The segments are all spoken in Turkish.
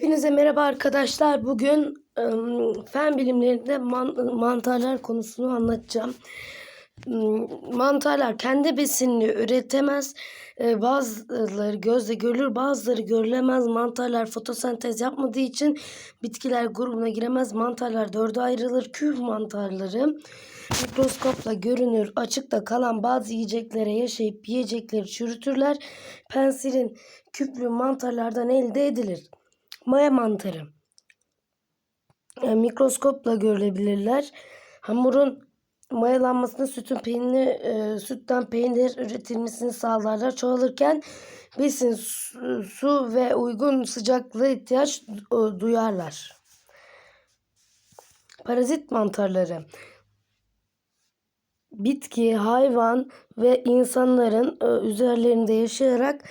Hepinize merhaba arkadaşlar. Bugün fen bilimlerinde man- mantarlar konusunu anlatacağım. Mantarlar kendi besinini üretemez. Ee, Bazıları gözle görülür, bazıları görülemez. Mantarlar fotosentez yapmadığı için bitkiler grubuna giremez. Mantarlar dörde ayrılır. Küf mantarları mikroskopla görünür. Açıkta kalan bazı yiyeceklere yaşayıp yiyecekleri çürütürler. Pensilin küplü mantarlardan elde edilir. Maya mantarı. E, mikroskopla görülebilirler. Hamurun mayalanmasını sütün peynir, e, sütten peynir üretilmesini sağlarlar. Çoğalırken besin, su, su ve uygun sıcaklığa ihtiyaç e, duyarlar. Parazit mantarları. Bitki, hayvan ve insanların e, üzerlerinde yaşayarak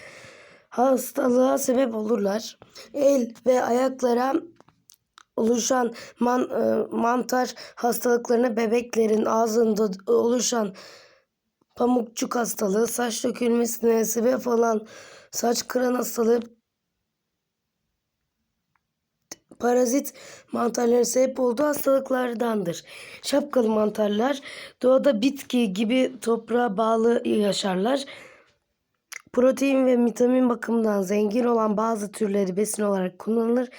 hastalığa sebep olurlar. El ve ayaklara oluşan man, e, mantar hastalıklarına bebeklerin ağzında oluşan pamukçuk hastalığı, saç dökülmesine sebep olan saç kıran hastalığı, parazit mantarların sebep olduğu hastalıklardandır. Şapkalı mantarlar doğada bitki gibi toprağa bağlı yaşarlar. Protein ve vitamin bakımından zengin olan bazı türleri besin olarak kullanılır.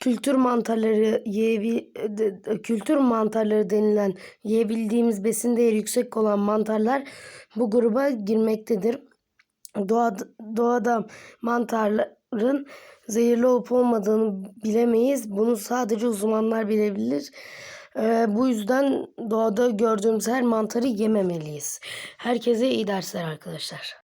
Kültür mantarları yiyebi, kültür mantarları denilen yiyebildiğimiz besin değeri yüksek olan mantarlar bu gruba girmektedir. Doğada, doğada mantarların zehirli olup olmadığını bilemeyiz. Bunu sadece uzmanlar bilebilir. Ee, bu yüzden doğada gördüğümüz her mantarı yememeliyiz. Herkese iyi dersler arkadaşlar.